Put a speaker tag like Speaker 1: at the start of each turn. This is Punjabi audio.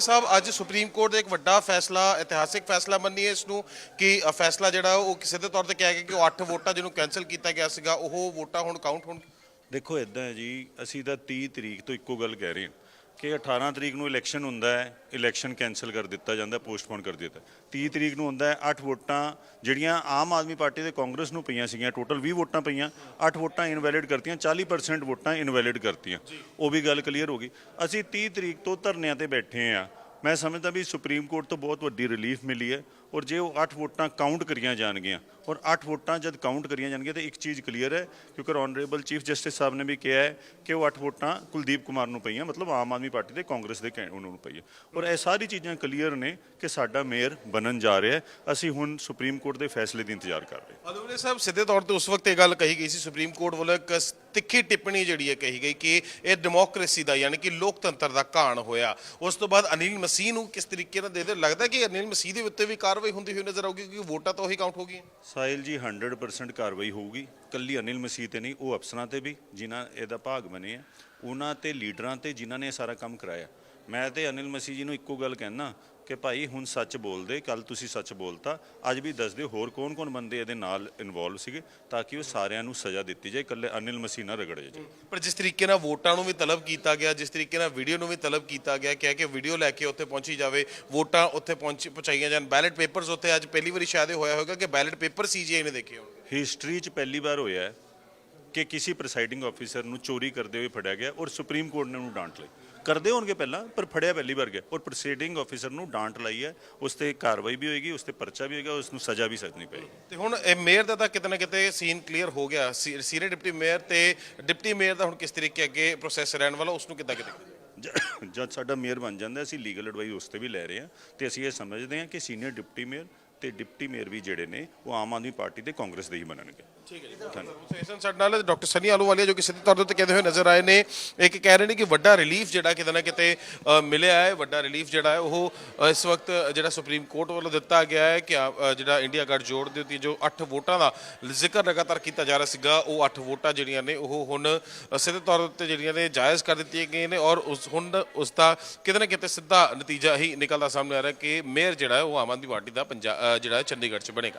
Speaker 1: ਸਾਹਿਬ, ਅੱਜ ਸੁਪਰੀਮ ਕੋਰਟ ਦਾ ਇੱਕ ਵੱਡਾ ਫੈਸਲਾ, ਇਤਿਹਾਸਿਕ ਫੈਸਲਾ ਮੰਨੀਏ ਇਸ ਨੂੰ ਕਿ ਫੈਸਲਾ ਜਿਹੜਾ ਉਹ ਕਿਸੇ ਦੇ ਤੌਰ ਤੇ ਕਿਹਾ ਗਿਆ ਕਿ ਉਹ 8 ਵੋਟਾਂ ਜਿਹਨੂੰ ਕੈਨਸਲ ਕੀਤਾ ਗਿਆ ਸੀਗਾ, ਉਹ ਵੋਟਾਂ ਹੁਣ ਕਾਊਂਟ ਹੋਣ
Speaker 2: ਦੇਖੋ ਇਦਾਂ ਹੈ ਜੀ, ਅਸੀਂ ਤਾਂ 30 ਤਰੀਕ ਤੋਂ ਇੱਕੋ ਗੱਲ ਕਹਿ ਰਹੇ ਹਾਂ। ਕਿ 18 ਤਰੀਕ ਨੂੰ ਇਲੈਕਸ਼ਨ ਹੁੰਦਾ ਹੈ, ਇਲੈਕਸ਼ਨ ਕੈਨਸਲ ਕਰ ਦਿੱਤਾ ਜਾਂਦਾ, ਪੋਸਟਪੋਨ ਕਰ ਦਿੱਤਾ। 30 ਤਰੀਕ ਨੂੰ ਹੁੰਦਾ ਹੈ 8 ਵੋਟਾਂ ਜਿਹੜੀਆਂ ਆਮ ਆਦਮੀ ਪਾਰਟੀ ਤੇ ਕਾਂਗਰਸ ਨੂੰ ਪਈਆਂ ਸੀਗੀਆਂ, ਟੋਟਲ 20 ਵੋਟਾਂ ਪਈਆਂ 8 ਵੋਟਾਂ ਇਨਵੈਲਿਡ ਕਰਤੀਆਂ 40% ਵੋਟਾਂ ਇਨਵੈਲਿਡ ਕਰਤੀਆਂ। ਉਹ ਵੀ ਗੱਲ ਕਲੀਅਰ ਹੋ ਗਈ। ਅਸੀਂ 30 ਤਰੀਕ ਤੋਂ ਧਰਨਿਆਂ ਤੇ ਬੈਠੇ ਆ ਮੈਂ ਸਮਝਦਾ ਵੀ ਸੁਪਰੀਮ ਕੋਰਟ ਤੋਂ ਬਹੁਤ ਵੱਡੀ ਰਿਲੀਫ ਮਿਲੀ ਹੈ ਔਰ ਜੇ ਉਹ 8 ਵੋਟਾਂ ਕਾਊਂਟ ਕਰੀਆਂ ਜਾਣਗੀਆਂ, ਔਰ 8 ਵੋਟਾਂ ਜਦ ਕਾਊਂਟ ਕਰੀਆਂ ਜਾਣਗੀਆਂ ਤਾਂ ਇੱਕ ਚੀਜ਼ ਕਲੀਅਰ ਹੈ ਕਿਉਂਕਿ ਆਨਰੇਬਲ ਚੀਫ ਜਸਟਿਸ ਸਾਹਿਬ ਨੇ ਵੀ ਕਿਹਾ ਹੈ ਕਿ ਉਹ 8 ਵੋਟਾਂ ਕੁਲਦੀਪ ਕੁਮਾਰ ਨੂੰ ਪਈਆਂ, ਮਤਲਬ ਆਮ ਆਦਮੀ ਪਾਰਟੀ ਦੇ ਕਾਂਗਰਸ ਦੇ ਕੈਂ- ਉਹਨਾਂ ਨੂੰ ਪਈਆਂ। ਔਰ ਇਹ ਸਾਰੀ ਚੀਜ਼ਾਂ ਕਲੀਅਰ ਨੇ ਕਿ ਸਾਡਾ ਮੇਅਰ ਬਣਨ ਜਾ ਰਿਹਾ ਹੈ, ਅਸੀਂ ਹੁਣ ਸੁਪਰੀਮ ਕੋਰਟ ਦੇ ਫੈਸਲੇ ਦੀ ਇੰਤਜ਼ਾਰ ਕਰ ਰਹੇ ਹਾਂ।
Speaker 1: ਅਦੁਲੇ ਸਾਹਿਬ, ਸਿੱਧੇ ਤੌਰ ਤੇ ਉਸ ਵਕਤ ਇਹ ਗੱਲ ਕਹੀ ਗਈ ਸੀ, ਸੁਪਰੀਮ ਕੋਰਟ ਵੱਲੋਂ ਇੱਕ ਤਿੱਖੀ ਟਿੱਪਣੀ ਜਿਹੜੀ ਹੈ ਕਹੀ ਗਈ ਕਿ ਇਹ ਡੈਮੋਕ੍ਰੇਸੀ ਦਾ ਯਾਨੀ ਕਿ ਲੋਕਤੰਤਰ ਦਾ ਘਾਣ ਹੋਇਆ। ਉਸ ਤੋਂ ਬਾਅਦ ਅਨਿਲ ਮਸੀਹ ਨੂੰ ਕਿਸ ਤਰੀਕੇ ਨਾਲ ਦੇ ਦੇ? ਲੱਗਦਾ ਕਿ ਅਨਿਲ ਮਸੀਹ ਦੇ ਉੱਤੇ ਵੀ ਕਾਰਵਾਈ ਹੁੰਦੀ ਹੋਈ ਨਜ਼ਰ ਆਊਗੀ ਕਿਉਂਕਿ ਵੋਟਾਂ ਤਾਂ ਉਹੀ ਕਾਊਂਟ ਹੋ ਗਈਆਂ।
Speaker 2: ਸਾਹਿਲ ਜੀ 100% ਕਾਰਵਾਈ ਹੋਊਗੀ। ਕੱਲੀ ਅਨਿਲ ਮਸੀਹ ਤੇ ਨਹੀਂ, ਉਹ ਅਫਸਰਾਂ ਤੇ ਵੀ, ਜਿਨ੍ਹਾਂ ਇਹਦਾ ਭਾਗ ਬਣੇ ਆ। ਉਹਨਾਂ ਤੇ, ਲੀਡਰਾਂ ਤੇ, ਜਿਨ੍ਹਾਂ ਨੇ ਇਹ ਸਾਰਾ ਕੰਮ ਕਰਾਇਆ। ਮੈਂ ਤੇ ਅਨਿਲ ਮਸੀਹ ਜੀ ਨੂੰ ਇੱਕੋ ਗੱਲ ਕਹਿਣਾ ਕਿ ਭਾਈ ਹੁਣ ਸੱਚ ਬੋਲਦੇ ਕੱਲ ਤੁਸੀਂ ਸੱਚ ਬੋਲਤਾ ਅੱਜ ਵੀ ਦੱਸ ਦਿਓ ਹੋਰ ਕੌਣ-ਕੌਣ ਬੰਦੇ ਇਹਦੇ ਨਾਲ ਇਨਵੋਲਵ ਸੀਗੇ ਤਾਂ ਕਿ ਉਹ ਸਾਰਿਆਂ ਨੂੰ ਸਜ਼ਾ ਦਿੱਤੀ ਜਾਏ ਇਕੱਲੇ ਅਨਿਲ ਮਸੀਹ ਨਾ ਰਗੜੇ ਜੀ
Speaker 1: ਪਰ ਜਿਸ ਤਰੀਕੇ ਨਾਲ ਵੋਟਾਂ ਨੂੰ ਵੀ ਤਲਬ ਕੀਤਾ ਗਿਆ ਜਿਸ ਤਰੀਕੇ ਨਾਲ ਵੀਡੀਓ ਨੂੰ ਵੀ ਤਲਬ ਕੀਤਾ ਗਿਆ ਕਿਹਾ ਕਿ ਵੀਡੀਓ ਲੈ ਕੇ ਉੱਥੇ ਪਹੁੰਚੀ ਜਾਵੇ ਵੋਟਾਂ ਉੱਥੇ ਪਹੁੰਚ ਪਹੁੰਚਾਈਆਂ ਜਾਣ ਬੈਲਟ ਪੇਪਰਸ ਉੱਥੇ ਅੱਜ ਪਹਿਲੀ ਵਾਰੀ ਸ਼ਾਇਦ ਹੋਇਆ ਹੋਵੇਗਾ ਕਿ ਬੈਲਟ ਪੇਪਰ ਸੀਜੀਆਈ ਨੇ ਦੇਖੇ ਹੋਣਗੇ।
Speaker 2: ਹਿਸਟਰੀ 'ਚ ਪਹਿਲੀ ਵਾਰ ਹੋਇਆ ਹੈ ਕਿ ਕਿਸੇ ਪ੍ਰੈਸਾਈਡਿੰਗ ਆਫੀਸਰ ਨੂੰ ਚੋਰੀ ਕਰਦੇ ਹੋਏ ਫੜਿਆ ਗਿਆ ਔਰ ਸੁਪਰੀਮ ਕੋਰਟ ਨੇ ਉਹਨੂੰ ਡਾਂਟ ਲਈ ਕਰਦੇ ਹੋਣਗੇ ਪਹਿਲਾਂ ਪਰ ਫੜਿਆ ਪਹਿਲੀ ਵਾਰ ਗਿਆ। ਔਰ ਪ੍ਰੈਸਾਈਡਿੰਗ ਆਫੀਸਰ ਨੂੰ ਡਾਂਟ ਲਈ ਹੈ ਉਸ ਤੇ ਕਾਰਵਾਈ ਵੀ ਹੋਏਗੀ ਉਸ ਤੇ ਪਰਚਾ ਵੀ ਹੋਏਗਾ ਉਸ ਨੂੰ ਸਜ਼ਾ ਵੀ ਸਕਣੀ ਪਏਗੀ।
Speaker 1: ਤੇ ਹੁਣ ਇਹ ਮੇਅਰ ਦਾ ਤਾਂ ਕਿਤੇ ਨਾ ਕਿਤੇ ਸੀਨ ਕਲੀਅਰ ਹੋ ਗਿਆ। ਸੀ- ਸੀਨੀਅਰ ਡਿਪਟੀ ਮੇਅਰ ਤੇ ਡਿਪਟੀ ਮੇਅਰ ਦਾ ਹੁਣ ਕਿਸ ਤਰੀਕੇ ਅੱਗੇ ਪ੍ਰੋਸੈਸ ਰਹਿਣ ਵਾਲਾ ਉਸ ਨੂੰ ਕਿੱਦਾਂ ਕਿਤੇ
Speaker 2: ਜ- ਜਦ ਸਾਡਾ ਮੇਅਰ ਬਣ ਜਾਂਦਾ ਅਸੀਂ ਲੀਗਲ ਐਡਵਾਈਸ ਉਸ ਤੇ ਵੀ ਲੈ ਰਹੇ ਹਾਂ। ਤੇ ਅਸੀਂ ਇਹ ਸਮਝਦੇ ਹਾਂ ਕਿ ਸੀਨੀਅਰ ਡਿਪਟੀ ਮੇਅਰ ਤੇ ਡਿਪਟੀ ਮੇਅਰ ਵੀ ਜਿਹੜੇ ਨੇ ਉਹ ਆਮ ਆਦਮੀ ਪਾਰਟੀ ਤੇ ਕਾਂਗਰਸ ਦੇ ਹੀ ਬਣਨਗੇ।
Speaker 1: ਠੀਕ ਹੈ ਜੀ ਸੈਸ਼ਨ ਸਾਡੇ ਨਾਲ ਡਾਕਟਰ ਸਨੀ ਆਲੂਵਾਲੀਆ ਜੋ ਕਿ ਸਿੱਧੇ ਤੌਰ ਤੇ ਕਹਿੰਦੇ ਹੋਏ ਨਜ਼ਰ ਆਏ ਨੇ ਇੱਕ ਕਹਿ ਰਹੇ ਨੇ ਕਿ ਵੱਡਾ ਰਿਲੀਫ ਜਿਹੜਾ ਕਿਤੇ ਨਾ ਕਿਤੇ ਅ, ਮਿਲਿਆ ਹੈ ਵੱਡਾ ਰਿਲੀਫ ਜਿਹੜਾ ਹੈ ਉਹ ਅ, ਇਸ ਵਕਤ ਜਿਹੜਾ ਸੁਪਰੀਮ ਕੋਰਟ ਵੱਲੋਂ ਦਿੱਤਾ ਗਿਆ ਹੈ ਕਿ ਅ, ਜਿਹੜਾ ਇੰਡੀਆ ਗੱਠ ਜੋੜ ਦੇ ਉੱਤੇ ਜੋ 8 ਵੋਟਾਂ ਦਾ ਜ਼ਿਕਰ ਲਗਾਤਾਰ ਕੀਤਾ ਜਾ ਰਿਹਾ ਸੀਗਾ ਉਹ 8 ਵੋਟਾਂ ਜਿਹੜੀਆਂ ਨੇ ਉਹ ਹੁਣ ਅ, ਸਿੱਧੇ ਤੌਰ ਉੱਤੇ ਜਿਹੜੀਆਂ ਨੇ ਜਾਇਜ਼ ਕਰ ਦਿੱਤੀਆਂ ਗਈਆਂ ਨੇ ਔਰ ਉਸ ਹੁਣ ਉਸ ਦਾ ਕਿਤੇ ਨਾ ਕਿਤੇ ਸਿੱਧਾ ਨਤੀਜਾ ਹੀ ਨਿਕਲਦਾ ਸਾਹਮਣੇ ਆ ਰਿਹਾ ਕਿ ਮੇਅਰ ਜਿਹੜਾ ਹੈ ਉਹ ਆਮ ਆਦਮੀ ਪਾਰਟੀ ਦਾ ਪੰਜਾਬ ਜਿਹੜਾ ਹੈ ਚੰਡੀਗੜ੍ਹ 'ਚ ਬਣੇਗਾ।